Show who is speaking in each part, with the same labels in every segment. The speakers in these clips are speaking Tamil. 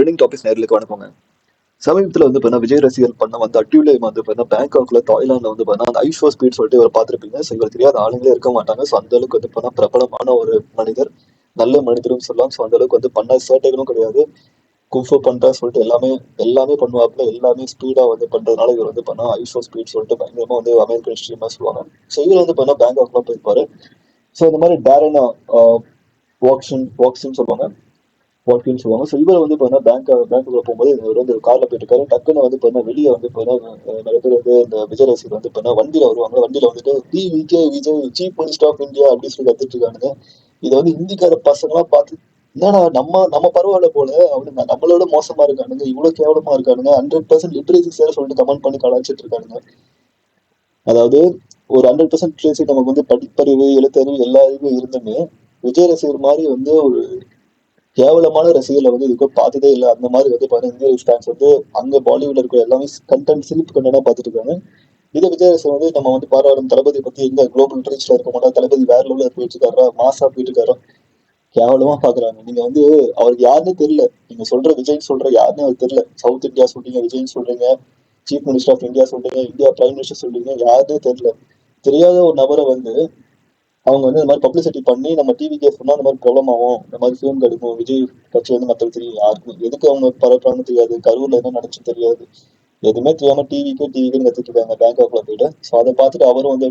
Speaker 1: ட்ரெண்டிங் டாபிக்ஸ் நேர்களுக்கு வணக்கங்க சமீபத்தில் வந்து பார்த்தா விஜய் ரசிகர் பண்ண வந்து அட்டியூலே வந்து பார்த்தீங்கன்னா பேங்காக்ல தாய்லாந்துல வந்து பார்த்தா அந்த ஐஷோ ஸ்பீட் சொல்லிட்டு இவர் பார்த்துருப்பீங்க. ஸோ இவர் தெரியாத ஆளுங்களே இருக்க மாட்டாங்க. ஸோ அந்த அளவுக்கு வந்து பார்த்தீங்கன்னா பிரபலமான ஒரு மனிதர். நல்ல மனிதரும் சொல்லலாம். ஸோ அந்த அளவுக்கு வந்து பண்ண சேட்டைகளும் கிடையாது. குஃபு பண்ணுறா சொல்லிட்டு எல்லாமே எல்லாமே பண்ணுவாப்புல. எல்லாமே ஸ்பீடாக வந்து பண்றதுனால இவர் வந்து பண்ணா ஐஷோ ஸ்பீட் சொல்லிட்டு பயங்கரமாக வந்து அமெரிக்கன் ஸ்ட்ரீமாக சொல்லுவாங்க. ஸோ இவர் வந்து பண்ணா பேங்காக்ல போயிருப்பாரு. ஸோ இந்த மாதிரி டேரனா வாக்ஷன் வாக்ஸின்னு சொல்லுவாங்க. வாழ்க்கைன்னு சொல்லுவாங்க. ஸோ இவர் வந்து பார்த்தீங்கன்னா பேங்க் பேங்க்குள்ள போகும்போது இவர் வந்து காரில் போயிட்டு இருக்காரு. டக்குன்னு வந்து பார்த்தீங்கன்னா வெளியே வந்து பார்த்தீங்கன்னா நிறைய பேர் வந்து இந்த விஜய் ரசிகர் வந்து பார்த்தீங்கன்னா வண்டியில வருவாங்க. வண்டியில வந்துட்டு D Vijay Vijay chief minister of India அப்படின்னு சொல்லி கத்துட்டு இருக்கானுங்க. இதை வந்து ஹிந்திக்கார பசங்களாம் பார்த்து என்னடா நம்ம நம்ம பரவாயில்ல போல. அவனுங்க நம்மளோட மோசமா இருக்கானுங்க. இவ்வளவு கேவலமா இருக்கானுங்க. ஹண்ட்ரட் பர்சன்ட் லிட்ரேசி சேர சொல்லிட்டு கமெண்ட் பண்ணி கலாச்சிட்டு இருக்கானுங்க. அதாவது ஒரு ஹண்ட்ரட் பர்சன்ட் லிட்ரேசி நமக்கு வந்து படிப்பறிவு எழுத்தறிவு எல்லா அறிவும் இருந்துமே விஜய் ரசிகர் மாதிரி வந்து ஒரு கேவலமான ரசிகர்களை வந்து இதுக்கு பார்த்ததே இல்லை. அந்த மாதிரி வந்து பாருங்க இந்திய ஃபேன்ஸ் வந்து அங்க பாலிவுட்ல இருக்கிற எல்லாமே கண்டென்ட் சிரிப்பு கண்டனா பார்த்துட்டு இருக்காங்க. இதை விஜய் ரசிகர் வந்து நம்ம வந்து பாராளும் தளபதி பத்தி எங்க குளோபல் ரீச்ல இருக்க மாட்டா தளபதி வேற லெவலில் போயிட்டு இருக்காரா மாசா போயிட்டு இருக்காரா? கேவலமா பாக்குறாங்க. நீங்க வந்து அவருக்கு யாருன்னு தெரியல. நீங்க சொல்ற விஜய்னு சொல்ற யாருன்னு அவருக்கு தெரியல. சவுத் இந்தியா சொல்றீங்க விஜய்னு சொல்றீங்க சீஃப் மினிஸ்டர் ஆஃப் இந்தியா சொல்றீங்க இந்தியா பிரைம் மினிஸ்டர் சொல்றீங்க யாருன்னு தெரியல. தெரியாத ஒரு நபரை வந்து அவங்க வந்து இந்த மாதிரி பப்ளிசிட்டி பண்ணி நம்ம டிவி கேஸ் பண்ணா இந்த மாதிரி ப்ராப்ளம் ஆகும். இந்த மாதிரி ஃபிலிம் கிடைக்கும். விஜய் கட்சி வந்து மக்கள் தெரியும். யாருக்கும் எதுக்கு அவங்க பரப்புறாங்கன்னு தெரியாது. கரூர்ல என்ன நடந்துச்சு தெரியாது. எதுவுமே தெரியாம டிவிக்கு டிவிக்கு கற்றுட்டு இருக்காங்க. பேங்காக்ல போயிட்டு. ஸோ அதை பார்த்துட்டு அவரும் வந்து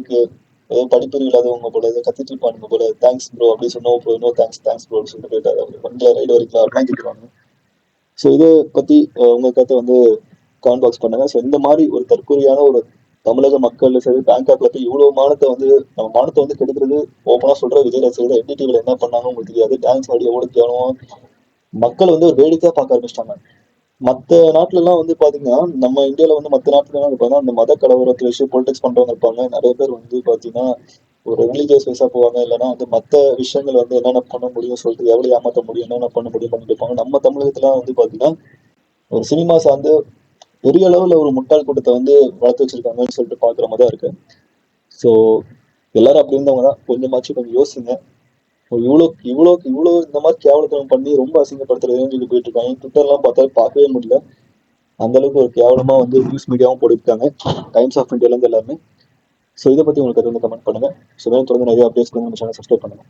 Speaker 1: ஏதோ படிப்பறிவு இல்லாதவங்க போல ஏதோ கத்திட்டு இருப்பானுங்க போல. தேங்க்ஸ் ப்ரோ அப்படி சொன்னோம் bro no thanks thanks bro சொல்லிட்டு போயிட்டாரு அவர். வண்டியில் ரைடு வரைக்கும் அப்படிலாம் கேட்டுருவாங்க. ஸோ இதை பத்தி அஹ், உங்க கருத்தை வந்து கான்பாக்ஸ் பண்ணுங்க. ஸோ இந்த மாதிரி ஒரு தற்கொலையான ஒரு தமிழக மக்கள் சரி பேங்காக்ல போய் இவ்வளவு மானத்தை வந்து நம்ம மானத்தை வந்து கெடுக்கிறது ஓப்பனா சொல்ற விஜய் ரசிகர் என்டிடிவில என்ன பண்ணாங்க உங்களுக்கு தெரியாது. டான்ஸ் ஆடி எவ்வளவு கேவலம் மக்கள் வந்து ஒரு வேடிக்கையா பார்க்க ஆரம்பிச்சிட்டாங்க. மத்த நாட்டுல எல்லாம் வந்து பாத்தீங்கன்னா நம்ம இந்தியால வந்து மத்த நாட்டுல எல்லாம் பாத்தீங்கன்னா அந்த மத கலவரத்துல விஷயம் பொலிட்டிக்ஸ் பண்றவங்க இருப்பாங்க. நிறைய பேர் வந்து பாத்தீங்கன்னா ஒரு ரிலீஜியஸ் வைஸா போவாங்க. இல்லைன்னா வந்து மத்த விஷயங்கள் வந்து என்னென்ன பண்ண முடியும் சொல்லிட்டு எவ்வளவு ஏமாத்த முடியும் என்னென்ன பண்ண முடியும் பண்ணிட்டு இருப்பாங்க. நம்ம தமிழகத்துல வந்து பாத்தீங்கன்னா ஒரு சினிமா சார்ந்து பெரிய அளவுல ஒரு முட்டாள் கூட்டத்தை வந்து வளர்த்து வச்சிருக்காங்கன்னு சொல்லிட்டு பாக்குற மாதிரி தான் இருக்கு. ஸோ எல்லாரும் அப்படி இருந்தவங்க தான். கொஞ்சமாச்சும் கொஞ்சம் யோசிங்க. இவ்வளோ இவ்வளோ இவ்வளோ இந்த மாதிரி கேவலத்தனம் பண்ணி ரொம்ப அசிங்கப்படுத்துறதுன்னு சொல்லி போயிட்டு இருக்காங்க. ட்விட்டர்லாம் பார்த்தாலும் பார்க்கவே முடியல. அந்த அளவுக்கு ஒரு கேவலமா வந்து நியூஸ் மீடியாவும் போட்டிருக்காங்க. டைம்ஸ் ஆஃப் இந்தியாலேருந்து எல்லாருமே. ஸோ இதை பத்தி உங்களுக்கு வந்து கமெண்ட் பண்ணுங்க. ஸோ தொடர்ந்து நிறைய அப்டேட்ஸ் நம்ம சேனல் சப்ஸ்கிரைப் பண்ணுங்க.